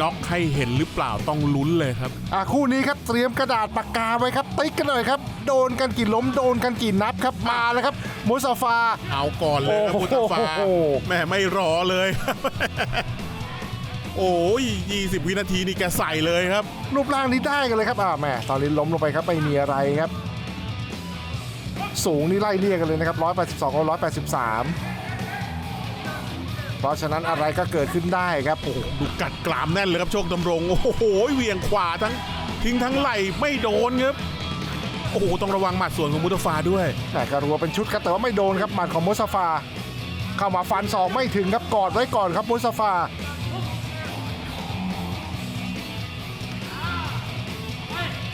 น็อกให้เห็นหรือเปล่าต้องลุ้นเลยครับอะคู่นี้ครับเตรียมกระดาษปากกาไว้ครับ ติ๊กกันหน่อยครับ โดนกันกี่ล้มโดนกันกี่นับครับมาแล้วครับมุสฟา เอาก่อนเลยครับโอ้พุโหทธฟ้าแม่ไม่รอเลย โอ้ย20 วินาทีนี่แกใส่เลยครับ รูปร่างนี้ได้กันเลยครับอ่าแหม่ตอนนี้ล้มลงไปครับไม่มีอะไรครับ สูงนี่ไล่เลี่ยกันเลยนะครับ182กับ183 เพราะฉะนั้นอะไรก็เกิดขึ้นได้ครับ โอ้โหดูกัดกรามแน่นเลยครับโชคดำรง โอ้โหเหวียงขวาทั้งทิ้งทั้งไหล่ไม่โดนครับ โอ้โห ต้องระวังหมัดส่วนของมุตฟาด้วย แต่กระรัวเป็นชุดครับแต่ว่าไม่โดนครับหมัดของมุสฟา เข้ามาฟันศอกไม่ถึงครับกอดไว้ก่อนครับมุสฟา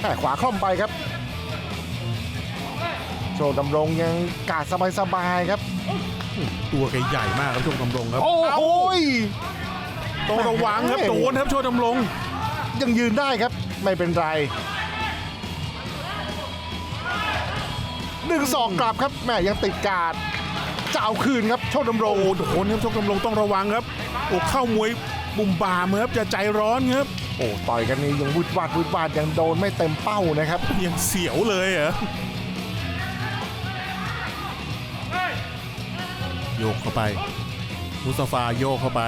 แต่ขวาคล่อมไปครับ โชคดำรงยังกาดสบายๆครับ ตัวแกใหญ่มากครับโชคดำรงครับ โอ้โหยต้องระวังครับแม่โดนครับโชคดำรงยังยืนได้ครับ ไม่เป็นไรหนึ่งสองกลับครับแม่ยังติดกาดจะเอาคืนครับโชคดำรงโอ้โดนครับโชคดำรงต้องระวังครับโอ้เข้ามวยบุ่มบามครับจะใจร้อนครับโอ้ต่อยกันนี่ยังวุดวาดวุดวาดยังโดนไม่เต็มเป้านะครับ ยังเสียวเลยเหรอ โยกเข้าไปมุสฟาโยกเข้าไป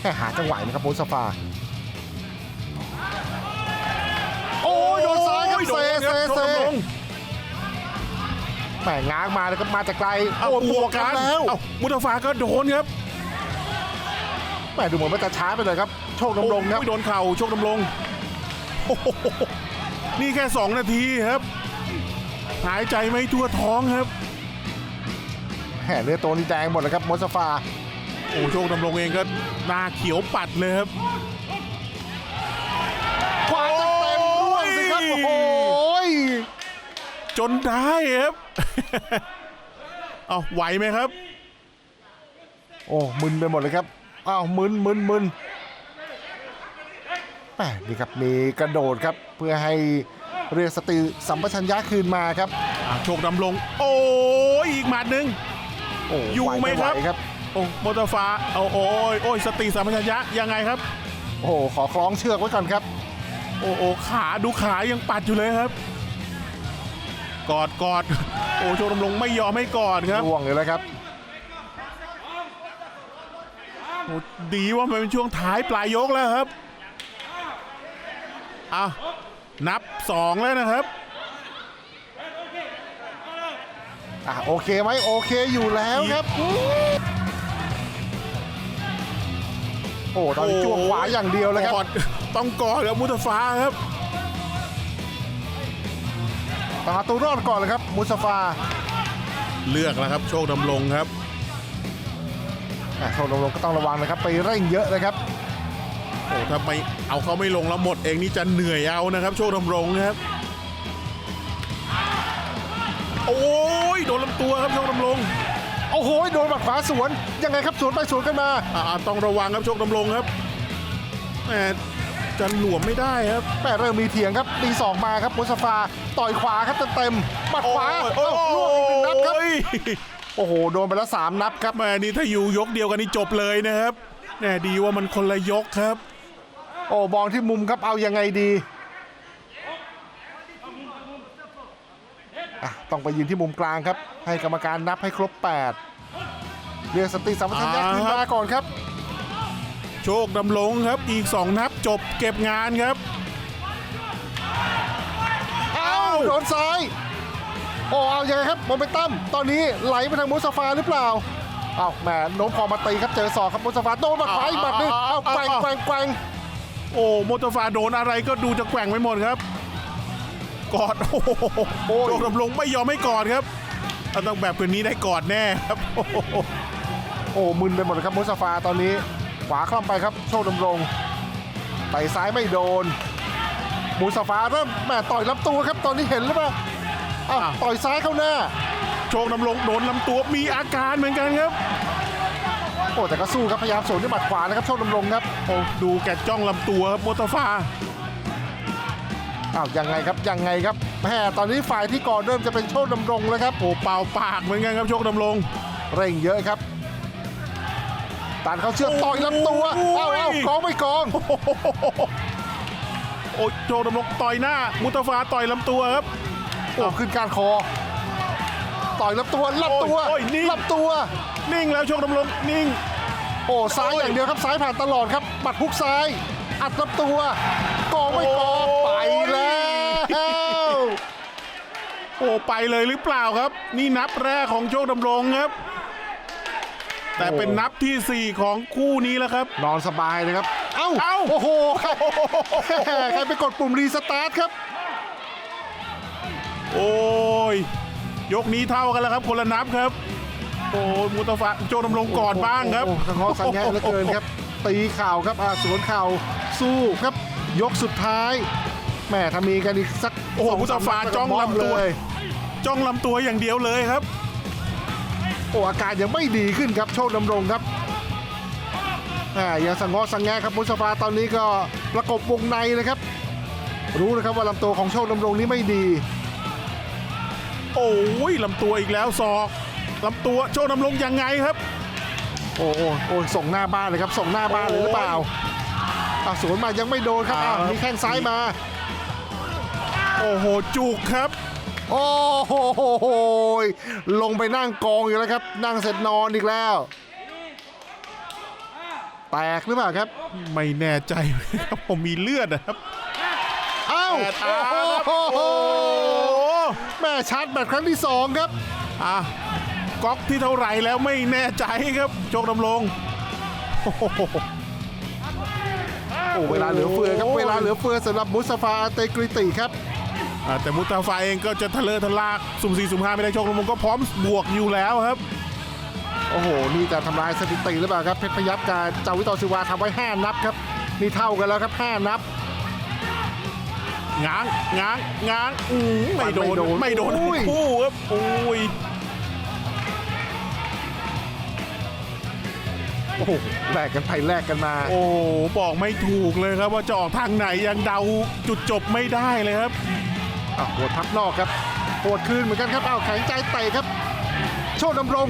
แค่หาจังหวะนะครับมุสฟา โอ้ยโดนซ้ายครับโอ้เซยเซโดนครับโชเซคดำรงแหม่ง้างมาแล้วก็มาจากไกลเอาโอ้บบววกกกักันนแล้วเอามุตฟาก็โดนครับแหม่ดูเหมือนว่าจะช้าไปเลยครับ โชคดำรงครับโอ้ยโดนเข่าโชคดำรงโอ้โห นี่แค่ 2 นาทีครับ หายใจไม่ทั่วท้องครับแหม่เนื้อตัวนี่แดงหมดเลยครับมุสฟาโอ้โชคดำรงเองก็หน้าเขียวปัดเลยครับขวาเต็มๆร่วงสิครับโอ้โอ้ยโหยจนได้ครับ เอาไหวไหมครับ โอ้มึนไปหมดเลยครับอ้าวมึนมึนมึน แหม่นี่ครับมีกระโดดครับเพื่อให้เรียกสติสัมปชัญญะคืนมาครับอะโชคดำรงโอ้ยอีกหมัดหนึ่ง โอ้อยู่ไหมครับ วครับ โอ้มอเตอร์ฟ้าเอาโอ้ยโอ้ยสติสัมปชัญญะยังไงครับ โอ้โหขอคล้องเชือกไว้ก่อนครับ โอ้โอ้ขาดูขายังปัดอยู่เลยครับ กอดกอดโอ้โชคดำรงไม่ยอมให้กอดครับ ร่วงเลยแล้วครับ โอ้ดีว่ามันเป็นช่วงท้ายปลายยกแล้วครับ อะนับสองแล้วนะครับอะโอเคไหมโอเคอยู่แล้วครับ โอ้ตอนนี้จ้วงขวาอย่างเดียวเลยครับ กอดต้องกอดครับมุตฟาครับต้องเอาตัวรอดก่อนเลยครับ มุสฟา เลือกแล้วครับ โชคดำรงครับอะโชคดำรงก็ต้องระวังนะครับ ไปเร่งเยอะเลยครับ โอ้ถ้าไม่เอาเขาไม่ลงแล้วหมดเองนี่จะเหนื่อยเอานะครับ โชคดำรงครับ โอ้ยโดนลำตัวครับโชคดำรงโอ้โหโดนบัดขวาสวนยังไงครับสวนไปสวนกันมาอ่าต้องระวังครับโชคดำรงครับแหมจะหลวมไม่ได้ครับแม่เริ่มมีเถียงครับตีสองมาครับมุสฟาต่อยขวาครับเต็มๆบัดขวาโอ้เอ้าล่วงอีกหนึ่งนัดครับยโอ้โหโดนไปแล้วสามนับครับแหม่นี่ถ้าอยู่ยกเดียวกันนี่จบเลยนะครับแหมดีว่ามันคนละยกครับ โอ้มองที่มุมครับเอายังไงดีอะต้องไปยืนที่มุมกลางครับ ให้กรรมการนับให้ครบ 8 เรียกสติสัมปชัญญะอ่าขึ้นมาก่อนครับ โชคดำรงครับอีก 2 นับจบเก็บงานครับ เอ้าโดนซ้ายโอ้เอายังไงครับโมเมนตัมตอนนี้ไหลไปทางมุสฟาหรือเปล่าเอ้าแหมโน้มคอมาตีครับเจอศอกครับมุสฟาโดนบัดขวาอีกบัดหนึงเอ้าแกว่งแกว่งแกว่ง โอ้มอเตอร์ฟาโดนอะไรก็ดูจะแกว่งไปหมดครับ กอด โอ้โหโอ้ยโชคดำรงไม่ยอมให้กอดครับเอาต้องแบบคนนี้ได้กอดแน่ครับโอ้โหโอ้มึนไปหมดเลยครับมุสฟาตอนนี้ ขวาคล่อมไปครับ โชคดำรงไต่ซ้ายไม่โดนมุสฟาเริ่มแหม่ต่อยลำตัวครับ ตอนนี้เห็นหรือเปล่าอ้าวต่อยซ้ายเข้าหน้า โชคดำรงโดนลำตัวมีอาการเหมือนกันครับ โอ้แต่ก็สู้ครับพยายามสวนด้วยหมัดขวานะครับโชคดำรงครับ โอ้ดูแกจ้องลำตัวครับมอเตอร์ฟาอ้าวยังไงครับยังไงครับแหมตอนนี้ฝ่ายที่ก่อนเริ่มจะเป็นโชคดำรงแล้วครับโอ้เป่าปากเหมือนกันครับโชคดำรงเร่งเยอะครับตันเขาเชือกต่อยลำตัวโอ้เอ้ายเอ้ากองไม่กองโอ้ยโจดำรงต่อยหน้ามุตฟาต่อยลำตัวครับโอ้ขึ้นการคอ ต่อยลำตัวลำตัวโอ้ยโอ้ยนิ่งลำตัว นิ่งแล้วโชคดำรงนิ่ง โอ้ซ้ายโอ้ยอย่างเดียวครับซ้ายผ่านตลอดครับปัดฮุกซ้าย อัดลำตัวกองไม่กองโอ้ไปยแล้วโอ้ไปเลยหรือเปล่าครับ นี่นับแรกของโชคดำรงครับ แต่เป็นนับที่ 4 ของคู่นี้แล้วครับ นอนสบายเลยครับ เอ้าเอ้าโอ้โหใครใครไปกดปุ่มรีสตาร์ทครับ โอ้ยยกนี้เท่ากันแล้วครับคนละนับครับ โอ้ยมุตฟาโจดำรงก่อนบ้างครับโอ้โหโอ้โหสังเงะเหลือเกินครับ ตีเข่าครับอ่าสวนเข่าสู้ครับ ยกสุดท้ายแหม่ถ้ามีกันอีกสักโอ้โหสมุตฟาสมนัดจ้องก็มบลำตัว เลยจ้องลำตัวอย่างเดียวเลยครับ โอ้อาการยังไม่ดีขึ้นครับโชคดำรงครับอ่ายังสังเงอสังแงะครับมุสฟาตอนนี้ก็ประกบวงในเลยครับ รู้นะครับว่าลำตัวของโชคดำรงนี้ไม่ดี โอ้ยลำตัวอีกแล้วศอก ลำตัวโชคดำรงยังไงครับ โอ้โหโอ้โหส่งหน้าบ้านเลยครับ ส่งหน้าบ้านเลยหรือเปล่าอะสวนมายังไม่โดนครับอ้าวอ่ามีมีแข้งซ้ายมา โอ้โหจุกครับ โอ้โหลงไปนั่งกองอยู่แล้วครับ นั่งเสร็จนอนอีกแล้ว แตกหรือเปล่าครับ ไม่แน่ใจครับผมมีเลือดนะครับ เอ้าแปดตาครับโอ้โห โอ้แม่ชาร์จแบตครั้งที่สองครับ อะ ก๊อกที่เท่าไหร่แล้วไม่แน่ใจครับโชคดำรงโอ้โหโอ้เวลาเหลือเฟือครับโอ้ยเวลาเหลือเฟือสำหรับมุสฟาอาเตกริติครับอะแต่มุตาฟาเองก็จะทะเลอะทะลากสุ่มสี่สุ่มห้าไม่ได้โชคดำรงก็พร้อมบวกอยู่แล้วครับโอ้โห นี่จะทำลายสถิติหรือเปล่าครับเพชรพยับกับเจ้าวิตอร์ซิวาทำไว้ 5 นับครับ นี่เท่ากันแล้วครับ 5 นับ ง้าง ง้าง ง้างอืมไม่โดน ไม่โดนไม่โดนอุ้ยคู่ครับโอ้ย โอ้โหแลกกันไปแลกกันมา โอ้บอกไม่ถูกเลยครับว่าจะออกทางไหนยังเดาจุดจบไม่ได้เลยครับอะหัวทับนอกครับปวดคืนเหมือนกันครับอ้าวแข็งใจเตะครับ โชคดำรง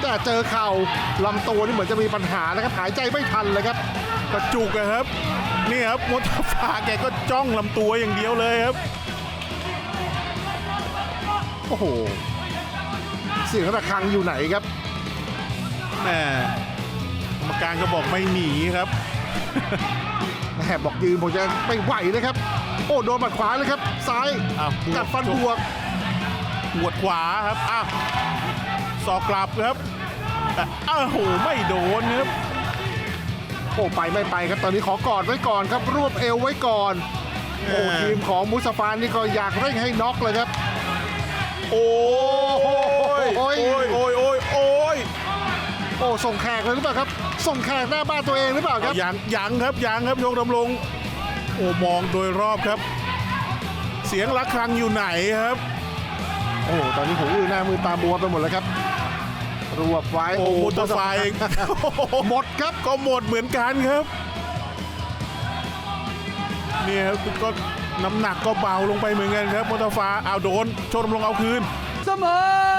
แต่เจอเข่าลำตัวนี่เหมือนจะมีปัญหานะครับหายใจไม่ทันเลยครับ กระจุกอะครับนี่ครับมดฟ้าแกก็จ้องลำตัวอย่างเดียวเลยครับ โอ้โหเสียงระฆังอยู่ไหนครับ แหมกรรมการก็บอกไม่หนีครับ แหมบอกยืนผมจะไม่ไหวนะครับ โอ้โดนหมัดขวาเลยครับ ซ้ายอ้าว กัดฟันบวกหัวดขวาครับ อ้าวศอกกลับครับแต่อ้าวโหไม่โดนครับ โอ้ไปไม่ไปครับ ตอนนี้ขอกอดไว้ก่อนครับ รวบเอวไว้ก่อน โอ้ทีมของมุสฟานนี่ก็อยากเร่งให้น็อกเลยครับ โอ้ ส่งแขกเลยหรือเปล่าครับ ส่งแขกหน้าบ้านตัวเองหรือเปล่าครับยังยังครับยังครับโชคดำรงโอ้มองโดยรอบครับ เสียงระฆังอยู่ไหนครับ โอ้ตอนนี้หูอื้อหน้ามือตาบัวไปหมดแล้วครับรวบไว้โอ้มุตฟาเองหมดครับก็หมดเหมือนกันครับเนี่ยครับก็น้ำหนักก็เบาลงไปเหมือนกันครับมุตฟาเอาโดนโชคดำรงเอาคืน เสมอ